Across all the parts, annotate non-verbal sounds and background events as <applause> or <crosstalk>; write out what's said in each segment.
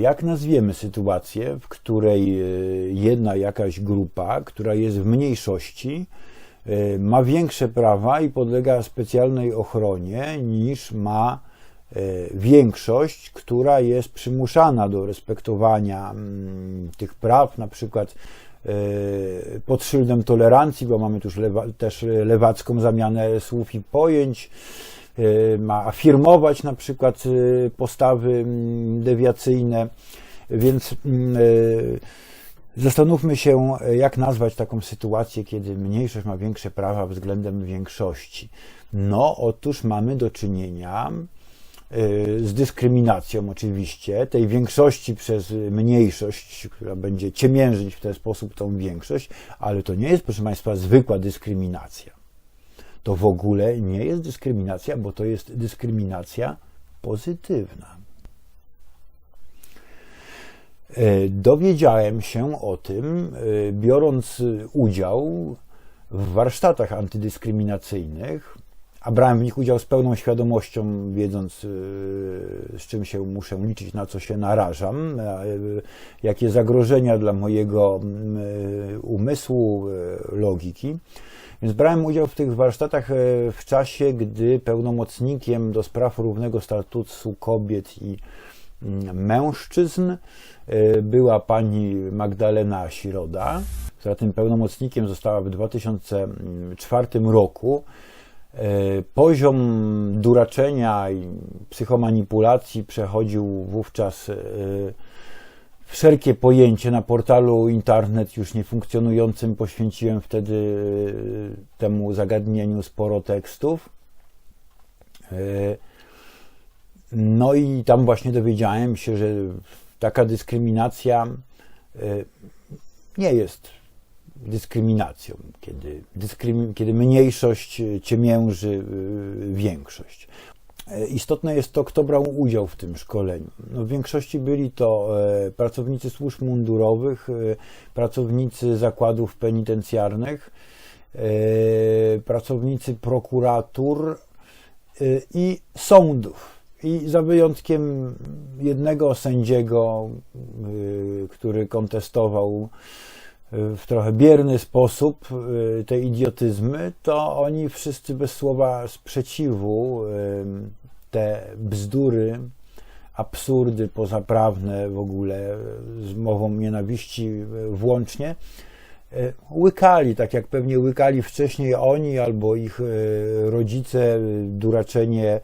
Jak nazwiemy sytuację, w której e, jedna jakaś grupa, która jest w mniejszości, e, ma większe prawa i podlega specjalnej ochronie niż ma e, większość, która jest przymuszana do respektowania mm, tych praw, na przykład pod szyldem tolerancji, bo mamy tu lewa, też lewacką zamianę słów i pojęć, ma afirmować na przykład y, postawy mm, dewiacyjne, więc mm, y, zastanówmy się, jak nazwać taką sytuację, kiedy mniejszość ma większe prawa względem większości. No, otóż mamy do czynienia z dyskryminacją oczywiście. Tej większości przez mniejszość, która będzie ciemiężyć w ten sposób tą większość, ale to nie jest, proszę Państwa, zwykła dyskryminacja to w ogóle nie jest dyskryminacja, bo to jest dyskryminacja pozytywna. E, dowiedziałem się o tym, e, biorąc udział w warsztatach antydyskryminacyjnych, a brałem w nich udział z pełną świadomością, wiedząc, e, z czym się muszę liczyć, na co się narażam, jakie zagrożenia dla mojego umysłu, logiki. Więc brałem udział w tych warsztatach w czasie, gdy pełnomocnikiem do spraw równego statusu kobiet i mm, mężczyzn była pani Magdalena Siroda, która tym pełnomocnikiem została w 2004 roku. E, poziom duraczenia i psychomanipulacji przechodził wówczas wszelkie pojęcie na portalu internet już nie funkcjonującym poświęciłem wtedy e, temu zagadnieniu sporo tekstów. E, no i tam właśnie dowiedziałem się, że taka dyskryminacja e, nie jest dyskryminacją, kiedy, dyskrym, kiedy mniejszość ciemięży większość. E, istotne jest to, kto brał udział w tym szkoleniu. No w większości byli to e, pracownicy służb mundurowych, e, pracownicy zakładów penitencjarnych, pracownicy prokuratur i sądów. I za wyjątkiem jednego sędziego, który kontestował w trochę bierny sposób y, te idiotyzmy, to oni wszyscy bez słowa sprzeciwu y, te bzdury, absurdy pozaprawne w ogóle z mową nienawiści włącznie, y, łykali, tak jak pewnie łykali wcześniej oni albo ich rodzice, duraczenie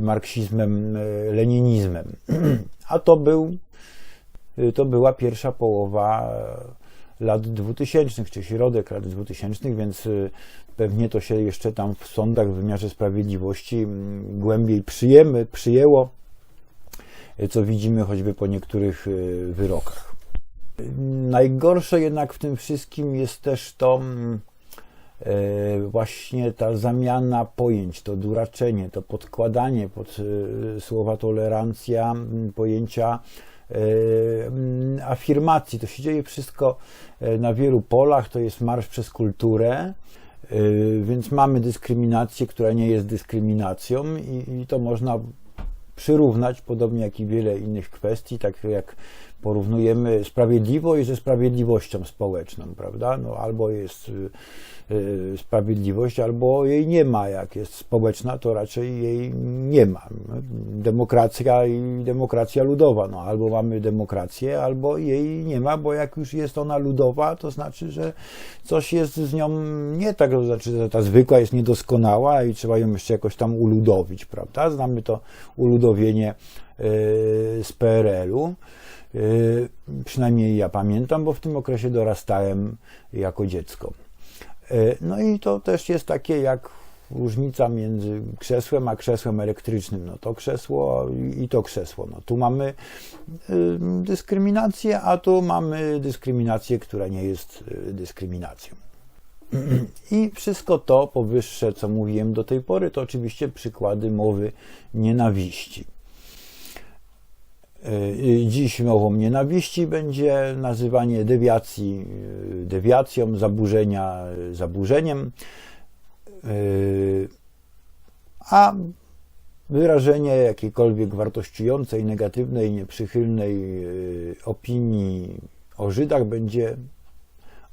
marksizmem, leninizmem. <clears throat> A to był, to była pierwsza połowa lat 2000, czy środek lat 2000, więc y, pewnie to się jeszcze tam w sądach w wymiarze sprawiedliwości mm, głębiej przyjemy, przyjęło, y, co widzimy choćby po niektórych y, wyrokach. Najgorsze jednak w tym wszystkim jest też to mm, właśnie ta zamiana pojęć, to duraczenie, to podkładanie pod słowa tolerancja mm, pojęcia afirmacji. To się dzieje wszystko e, na wielu polach, to jest marsz przez kulturę, e, więc mamy dyskryminację, która nie jest dyskryminacją i to można przyrównać, podobnie jak i wiele innych kwestii, tak jak porównujemy sprawiedliwość ze sprawiedliwością społeczną, prawda? No, albo jest y, y, sprawiedliwość, albo jej nie ma. Jak jest społeczna, to raczej jej nie ma. Demokracja i demokracja ludowa. No, albo mamy demokrację, albo jej nie ma, bo jak już jest ona ludowa, to znaczy, że coś jest z nią nie tak, to znaczy, że ta zwykła jest niedoskonała i trzeba ją jeszcze jakoś tam uludowić, prawda? Znamy to uludowienie y, z PRL-u. Y, przynajmniej ja pamiętam, bo w tym okresie dorastałem jako dziecko. Y, no i to też jest takie jak różnica między krzesłem a krzesłem elektrycznym. No to krzesło i to krzesło. No tu mamy y, dyskryminację, a tu mamy dyskryminację, która nie jest dyskryminacją. <clears throat> I wszystko to powyższe, co mówiłem do tej pory, to oczywiście przykłady mowy nienawiści. Y, dziś mową nienawiści będzie nazywanie dewiacji y, dewiacją, zaburzenia zaburzeniem. Y, a wyrażenie jakiejkolwiek wartościującej, negatywnej, nieprzychylnej opinii o Żydach będzie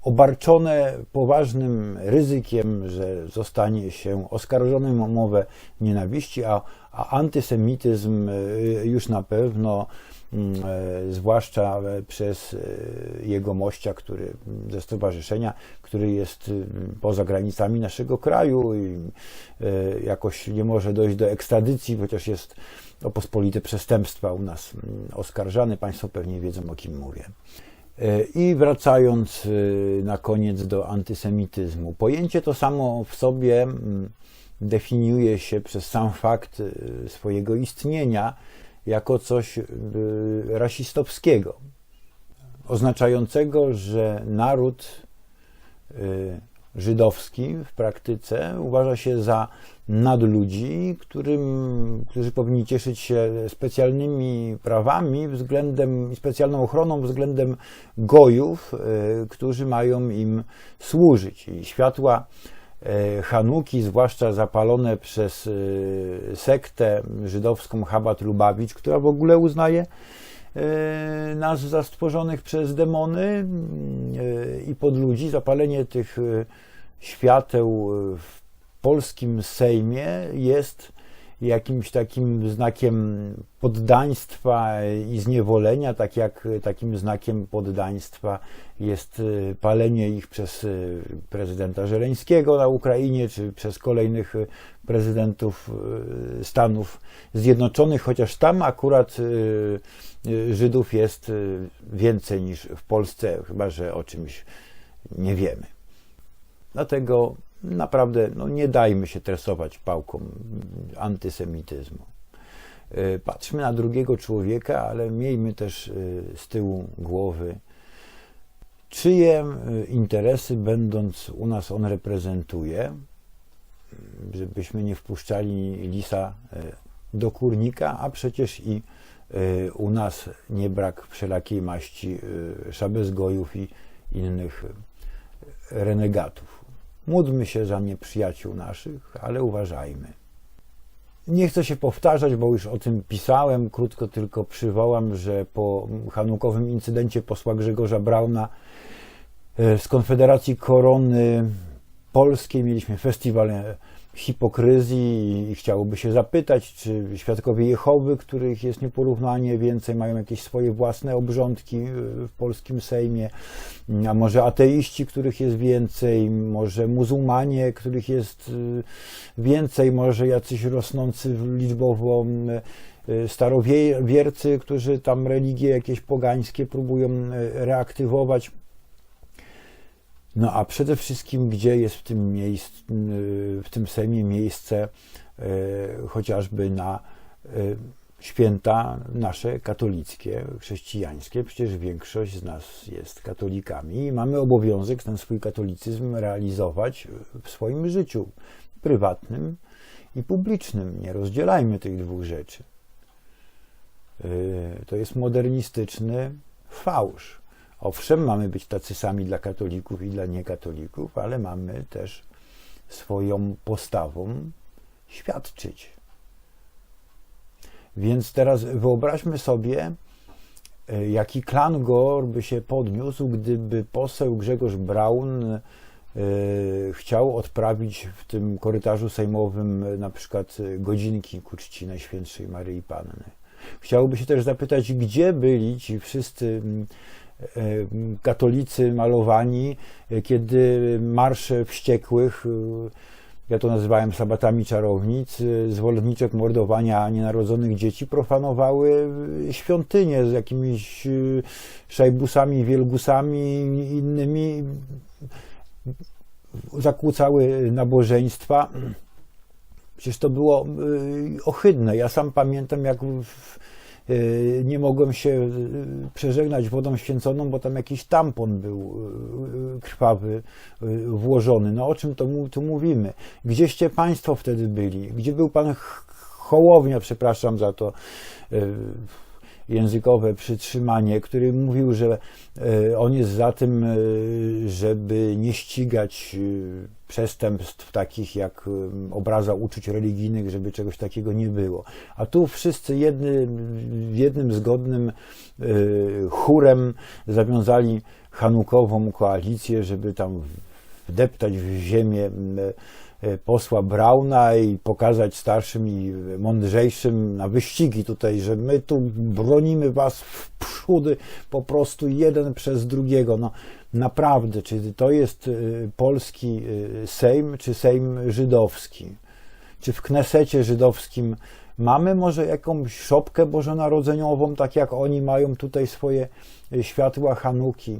obarczone poważnym ryzykiem, że zostanie się oskarżonym o mowę nienawiści, a, a antysemityzm y, już na pewno mm, e, zwłaszcza przez e, jego mościa, który ze stowarzyszenia, który jest poza granicami naszego kraju i e, jakoś nie może dojść do ekstradycji, chociaż jest o pospolite przestępstwa u nas oskarżany. Państwo pewnie wiedzą o kim mówię. I wracając na koniec do antysemityzmu. Pojęcie to samo w sobie mm, definiuje się przez sam fakt swojego istnienia jako coś rasistowskiego, oznaczającego, że naród żydowski w praktyce uważa się za nadludzi, którym, którzy powinni cieszyć się specjalnymi prawami względem, specjalną ochroną względem gojów, e, którzy mają im służyć. I światła e, Hanuki, zwłaszcza zapalone przez e, sektę żydowską Chabad Lubawicz, która w ogóle uznaje nas za stworzonych przez demony i podludzi, zapalenie tych świateł w polskim Sejmie jest jakimś takim znakiem poddaństwa i zniewolenia, tak jak takim znakiem poddaństwa jest y, palenie ich przez y, prezydenta Żeleńskiego na Ukrainie, czy przez kolejnych y, prezydentów Stanów Zjednoczonych, chociaż tam akurat Żydów jest więcej niż w Polsce, chyba że o czymś nie wiemy. Dlatego naprawdę no, nie dajmy się tresować pałką antysemityzmu. E, patrzmy na drugiego człowieka, ale miejmy też e, z tyłu głowy, czyje e, interesy, będąc u nas, on reprezentuje, żebyśmy nie wpuszczali lisa do kurnika, a przecież i u nas nie brak wszelakiej maści szabezgojów i innych renegatów. Módlmy się za nieprzyjaciół naszych, ale uważajmy. Nie chcę się powtarzać, bo już o tym pisałem. Krótko tylko przywołam, że po hanukowym incydencie posła Grzegorza Brauna e, z Konfederacji Korony Polskiej mieliśmy festiwal hipokryzji i chciałoby się zapytać, czy świadkowie Jehowy, których jest nieporównanie więcej, mają jakieś swoje własne obrządki w polskim Sejmie, a może ateiści, których jest więcej, może muzułmanie, których jest y, więcej, może jacyś rosnący liczbowo y, starowiercy, którzy tam religie jakieś pogańskie próbują reaktywować. No a przede wszystkim, gdzie jest w tym, miejsc, w tym Sejmie miejsce e, chociażby na e, święta nasze katolickie, chrześcijańskie. Przecież większość z nas jest katolikami i mamy obowiązek ten swój katolicyzm realizować w swoim życiu prywatnym i publicznym. Nie rozdzielajmy tych dwóch rzeczy. E, to jest modernistyczny fałsz. Owszem, mamy być tacy sami dla katolików i dla niekatolików, ale mamy też swoją postawą świadczyć. Więc teraz wyobraźmy sobie, e, jaki klangor by się podniósł, gdyby poseł Grzegorz Braun e, chciał odprawić w tym korytarzu sejmowym na przykład godzinki ku czci Najświętszej Maryi Panny. Chciałoby się też zapytać, gdzie byli ci wszyscy E, katolicy malowani, e, kiedy marsze wściekłych, e, ja to nazywałem sabatami czarownic, zwolenniczek mordowania nienarodzonych dzieci profanowały świątynie z jakimiś szajbusami, wielgusami i innymi, zakłócały nabożeństwa. Przecież to było ohydne. Ja sam pamiętam, jak w, nie mogłem się y, przeżegnać wodą święconą, bo tam jakiś tampon był y, krwawy włożony. No o czym to tu mówimy? Gdzieście Państwo wtedy byli? Gdzie był Pan Hołownia, przepraszam za to językowe przytrzymanie, który mówił, że e, on jest za tym, e, żeby nie ścigać e, przestępstw takich jak obraza uczuć religijnych, żeby czegoś takiego nie było. A tu wszyscy jedny, jednym zgodnym chórem zawiązali hanukową koalicję, żeby tam wdeptać w ziemię posła Brauna i pokazać starszym i mądrzejszym na wyścigi tutaj, że my tu bronimy was w przódy po prostu jeden przez drugiego. No naprawdę, czy to jest e, polski e, Sejm, czy Sejm żydowski? Czy w Knesecie żydowskim mamy może jakąś szopkę bożonarodzeniową, tak jak oni mają tutaj swoje światła Hanuki?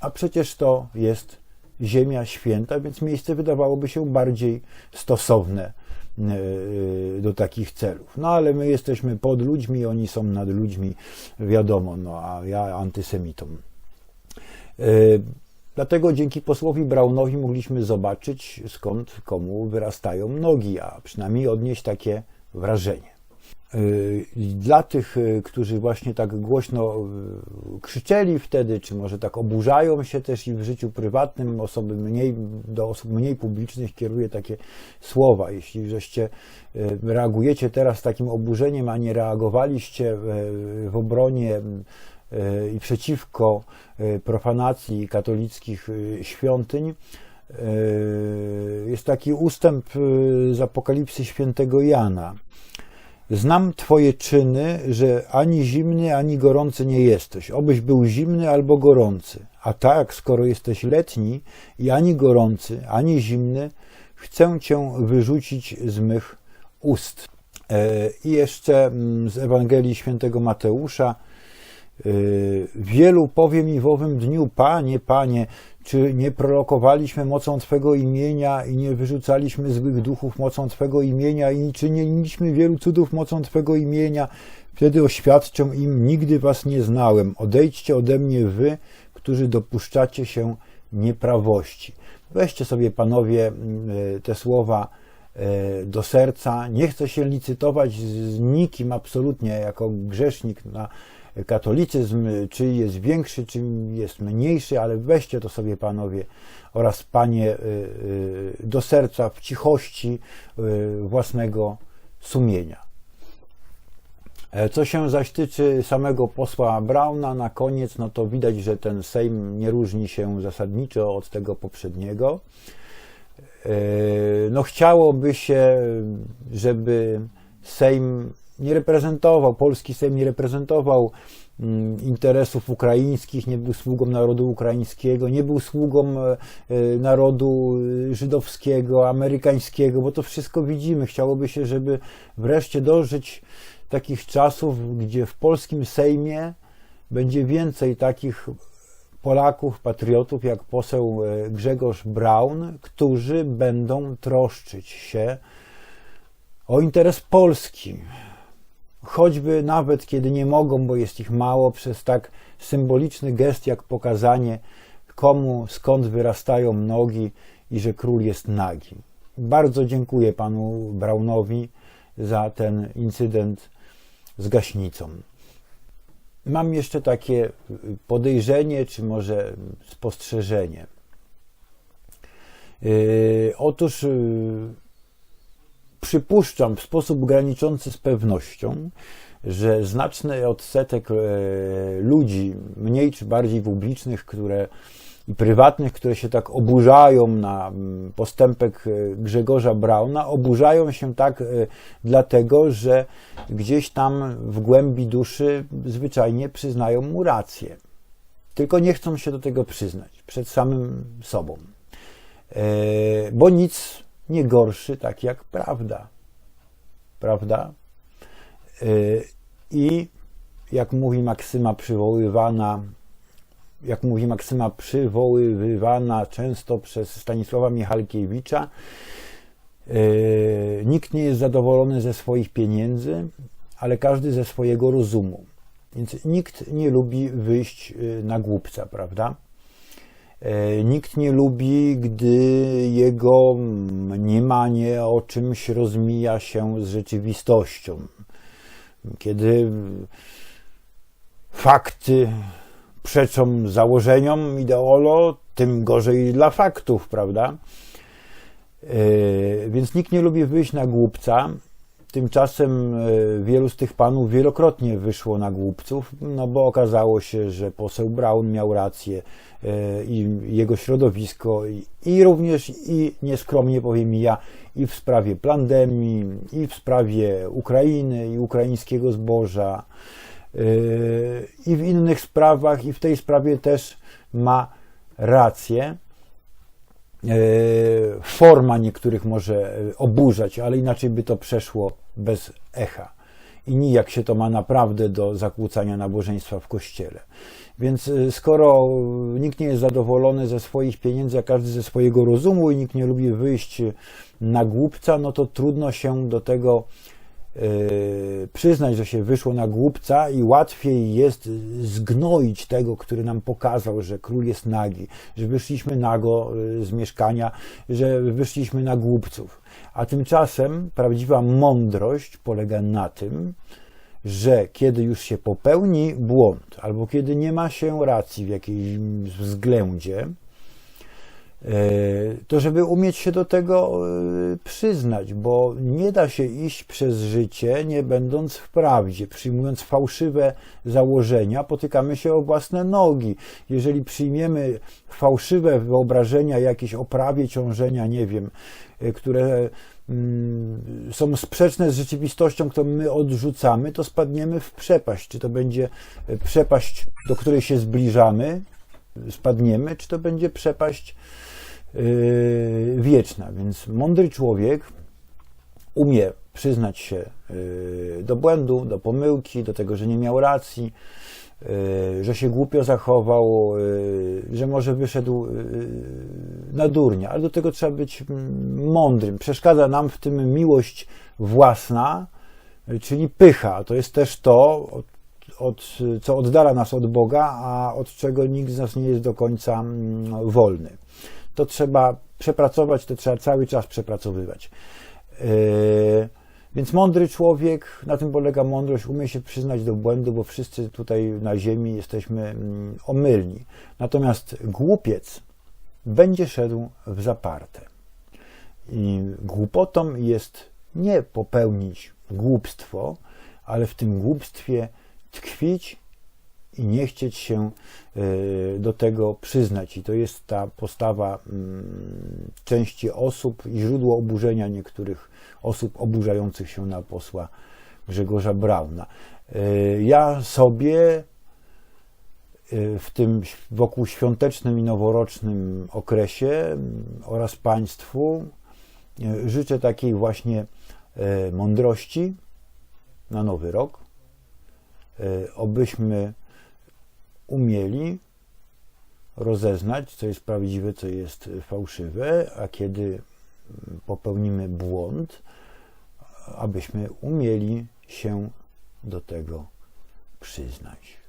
A przecież to jest Ziemia Święta, więc miejsce wydawałoby się bardziej stosowne e, do takich celów. No ale my jesteśmy pod ludźmi, oni są nad ludźmi, wiadomo, no a ja antysemitą. E, dlatego dzięki posłowi Braunowi mogliśmy zobaczyć, skąd komu wyrastają nogi, a przynajmniej odnieść takie wrażenie. Y, dla tych, y, którzy właśnie tak głośno y, krzyczeli wtedy, czy może tak oburzają się też i w życiu prywatnym, osoby mniej, do osób mniej publicznych kieruje takie słowa. Jeśli żeście reagujecie teraz takim oburzeniem, a nie reagowaliście w obronie i przeciwko profanacji katolickich świątyń, jest taki ustęp z Apokalipsy świętego Jana Znam Twoje czyny, że ani zimny, ani gorący nie jesteś. Obyś był zimny albo gorący. A tak, skoro jesteś letni i ani gorący, ani zimny, chcę Cię wyrzucić z mych ust. E, I jeszcze mm, z Ewangelii Świętego Mateusza. E, wielu powie mi w owym dniu, Panie, Panie, czy nie prorokowaliśmy mocą Twego imienia i nie wyrzucaliśmy złych duchów mocą Twego imienia i czyniliśmy wielu cudów mocą Twego imienia? Wtedy oświadczę im, nigdy Was nie znałem. Odejdźcie ode mnie Wy, którzy dopuszczacie się nieprawości. Weźcie sobie, panowie, e, te słowa e, do serca. Nie chcę się licytować z nikim absolutnie jako grzesznik na katolicyzm, czy jest większy, czy jest mniejszy, ale weźcie to sobie panowie oraz panie y, y, do serca w cichości y, własnego sumienia. E, co się zaś tyczy samego posła Brauna, na koniec, no to widać, że ten Sejm nie różni się zasadniczo od tego poprzedniego. E, no chciałoby się, żeby Sejm nie reprezentował, polski Sejm nie reprezentował mm, interesów ukraińskich, nie był sługą narodu ukraińskiego, nie był sługą e, e, narodu e, żydowskiego, amerykańskiego, bo to wszystko widzimy. Chciałoby się, żeby wreszcie dożyć takich czasów, gdzie w polskim Sejmie będzie więcej takich Polaków, patriotów, jak poseł Grzegorz Braun, którzy będą troszczyć się o interes Polski, choćby nawet kiedy nie mogą, bo jest ich mało, przez tak symboliczny gest jak pokazanie komu, skąd wyrastają nogi i że król jest nagi. Bardzo dziękuję panu Braunowi za ten incydent z gaśnicą. Mam jeszcze takie podejrzenie, czy może spostrzeżenie. Yy, otóż yy, przypuszczam w sposób graniczący z pewnością, że znaczny odsetek e, ludzi, mniej czy bardziej publicznych, które i prywatnych, które się tak oburzają na mm, postępek e, Grzegorza Brauna, oburzają się tak e, dlatego, że gdzieś tam w głębi duszy zwyczajnie przyznają mu rację. Tylko nie chcą się do tego przyznać przed samym sobą. Bo nic nie gorszy tak jak prawda. Prawda? Y, I jak mówi Maksyma przywoływana, jak mówi Maksyma przywoływana często przez Stanisława Michalkiewicza, y, nikt nie jest zadowolony ze swoich pieniędzy, ale każdy ze swojego rozumu. Więc nikt nie lubi wyjść y, na głupca, prawda? E, nikt nie lubi, gdy jego mniemanie o czymś rozmija się z rzeczywistością. Kiedy fakty przeczą założeniom ideolo, tym gorzej dla faktów, prawda? Yy, Więc nikt nie lubi wyjść na głupca. Tymczasem yy, wielu z tych panów wielokrotnie wyszło na głupców, no bo okazało się, że poseł Braun miał rację yy, i jego środowisko, i, również, i nieskromnie powiem ja, i w sprawie pandemii, i w sprawie Ukrainy, i ukraińskiego zboża, yy, i w innych sprawach, i w tej sprawie też ma rację. E, Forma niektórych może e, oburzać, ale inaczej by to przeszło bez echa. I nijak się to ma naprawdę do zakłócania nabożeństwa w kościele. Więc e, skoro nikt nie jest zadowolony ze swoich pieniędzy, a każdy ze swojego rozumu i nikt nie lubi wyjść na głupca, no to trudno się do tego przyznać, że się wyszło na głupca i łatwiej jest zgnoić tego, który nam pokazał, że król jest nagi, że wyszliśmy nago yy, z mieszkania, że wyszliśmy na głupców. A tymczasem prawdziwa mądrość polega na tym, że kiedy już się popełni błąd, albo kiedy nie ma się racji w jakimś względzie, to żeby umieć się do tego e, przyznać, bo nie da się iść przez życie, nie będąc w prawdzie, przyjmując fałszywe założenia, potykamy się o własne nogi. Jeżeli przyjmiemy fałszywe wyobrażenia jakieś o prawie ciążenia, nie wiem, e, które mm, są sprzeczne z rzeczywistością, którą my odrzucamy, to spadniemy w przepaść. Czy to będzie przepaść, do której się zbliżamy, spadniemy, czy to będzie przepaść yy, wieczna. Więc mądry człowiek umie przyznać się yy, do błędu, do pomyłki, do tego, że nie miał racji, yy, że się głupio zachował, że może wyszedł na durnia, ale do tego trzeba być mądrym. Przeszkadza nam w tym miłość własna, czyli pycha. To jest też to, od, co oddala nas od Boga, a od czego nikt z nas nie jest do końca mm, wolny. To trzeba przepracować, to trzeba cały czas przepracowywać. Yy, Więc mądry człowiek, na tym polega mądrość, umie się przyznać do błędu, bo wszyscy tutaj na ziemi jesteśmy mm, omylni. Natomiast głupiec będzie szedł w zaparte. I głupotą jest nie popełnić głupstwo, ale w tym głupstwie tkwić i nie chcieć się y, do tego przyznać. I to jest ta postawa mm, części osób i źródło oburzenia niektórych osób oburzających się na posła Grzegorza Brauna. Y, Ja sobie y, w tym wokół świątecznym i noworocznym okresie mm, oraz Państwu życzę takiej właśnie mądrości na nowy rok, obyśmy umieli rozeznać, co jest prawdziwe, co jest fałszywe, a kiedy popełnimy błąd, abyśmy umieli się do tego przyznać.